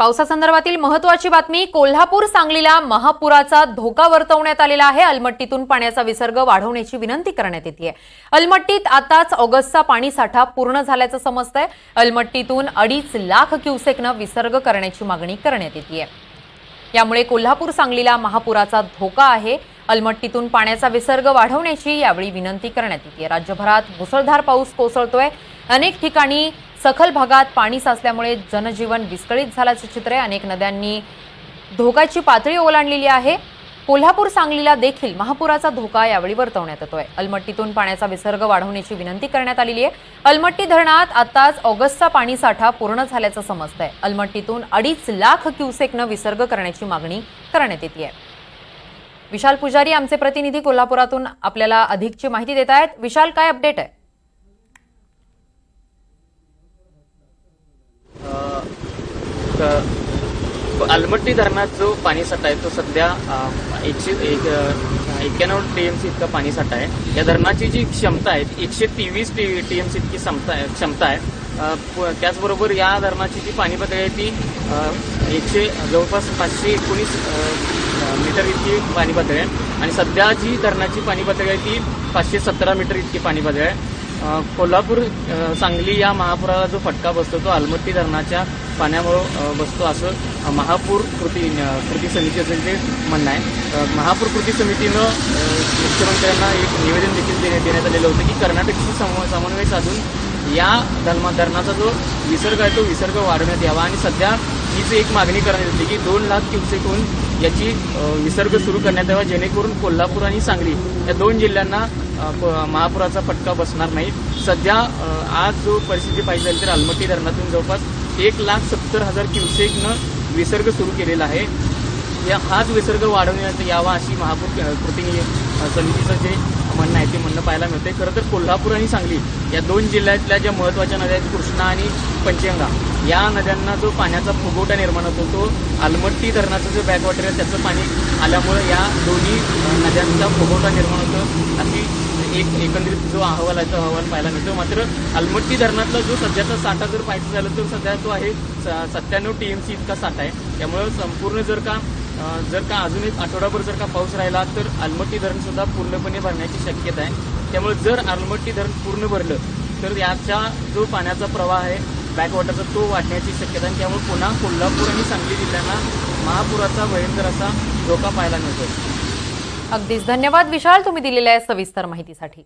पावसासंदर्भातील महत्वाची बातमी कोल्हापूर सांगलीला महापुराचा धोका वर्तवण्यात आलेला आहे. अलमट्टीतून पाण्याचा विसर्ग वाढवण्याची विनंती करण्यात येते अलमट्टीत आताच ऑगस्टचा पाणी साठा पूर्ण झाल्याचं समजतंय. अलमट्टीतून अडीच लाख क्युसेकनं विसर्ग करण्याची मागणी करण्यात येते यामुळे कोल्हापूर सांगलीला महापुराचा धोका आहे. अलमट्टीतून पाण्याचा विसर्ग वाढवण्याची यावेळी विनंती करण्यात येते राज्यभरात मुसळधार पाऊस कोसळतोय. अनेक ठिकाणी सखल भागात पाणी साचल्यामुळे जनजीवन विस्कळीत झाल्याचं चित्र आहे. अनेक नद्यांनी धोक्याची पातळी ओलांडलेली आहे. कोल्हापूर सांगलीला देखील महापुराचा धोका यावेळी वर्तवण्यात येतोय. अलमट्टीतून पाण्याचा विसर्ग वाढवण्याची विनंती करण्यात आलेली आहे. अलमट्टी धरणात आताच ऑगस्टचा पाणी साठा पूर्ण झाल्याचं समजतंय. अलमट्टीतून अडीच लाख क्युसेकनं विसर्ग करण्याची मागणी करण्यात येते विशाल पुजारी आमचे प्रतिनिधी कोल्हापुरातून आपल्याला अधिकची माहिती देत आहेत. विशाल काय अपडेट आहे? आलमट्टी अलमट्टी धरणात जो पाणी साठा आहे तो सध्या एकशे एक एक्क्याण्णव टीएमसी इतका पाणी साठा आहे. या धरणाची जी क्षमता आहे ती एकशे तेवीस टीएमसी इतकी क्षमता आहे क्षमता आहे. त्याचबरोबर या धरणाची जी पाणी पातळी आहे ती एकशे जवळपास पाचशे एकोणीस मीटर इतकी पाणी पातळी आहे. आणि सध्या जी धरणाची पाणी पातळी आहे ती पाचशे सतरा मीटर इतकी पाणी पातळी आहे. कोल्हापूर सांगली या महापुराला जो फटका बसतो तो अलमट्टी धरणाच्या पाण्यामुळं बसतो असं महापूर कृती कृती कृती समितीचं जे म्हणणं आहे महापूर कृती समितीनं मुख्यमंत्र्यांना एक निवेदन देखील देण्यात आलेलं होतं की कर्नाटकशी सम- समन्वय साधून या धर्मा धरणाचा जो विसर्ग आहे तो विसर्ग वाढवण्यात यावा. आणि सध्या हीच एक मागणी करण्यात येते की दोन लाख क्युसेकहून याची विसर्ग सुरू करण्यात यावा जेणेकरून कोल्हापूर आणि सांगली या दोन जिल्ह्यांना महापुराचा फटका बसणार नाही. सध्या आज जो परिस्थिती पाहिजे तर अलमट्टी धरणातून जवळपास एक लाख सत्तर हजार क्युसेकनं विसर्ग सुरू केलेला आहे. या हाच विसर्ग वाढवण्यात यावा अशी महापूर कृती समितीचं जे म्हणणं आहे ते म्हणणं पाहायला मिळते खरं तर कोल्हापूर आणि सांगली या दोन जिल्ह्यातल्या ज्या महत्त्वाच्या नद्या आहेत कृष्णा आणि पंचगंगा या नद्यांना जो पाण्याचा फुगवटा निर्माण होतो तो आलमट्टी धरणाचं जे बॅकवॉटर आहे त्याचं पाणी आल्यामुळं या दोन्ही नद्यांचा फुगवटा निर्माण होतो अशी एक एकंदरीत जो अहवाल आहे तो अहवाल पाहायला मिळतो. मात्र अलमट्टी धरणातला जो सध्याचा साठा जर पाहायचं झालं तर सध्या तो आहे सत्त्याण्णव टीएमसी इतका साठा आहे. त्यामुळं संपूर्ण जर का जर का अजून एक आठवडाभर जर का पाऊस राहिला तर अलमट्टी धरण सुद्धा पूर्णपणे भरण्याची शक्यता आहे. त्यामुळे जर अलमट्टी धरण पूर्ण भरलं तर याचा जो पाण्याचा प्रवाह आहे बॅकवॉटरचा तो वाढण्याची शक्यता आहे. त्यामुळे पुन्हा कोल्हापूर आणि सांगली जिल्ह्यांना महापुराचा भयंकर असा धोका पाहायला मिळतो अगदीच धन्यवाद. विशाल तुम्ही दिलेल्या सविस्तर माहितीसाठी.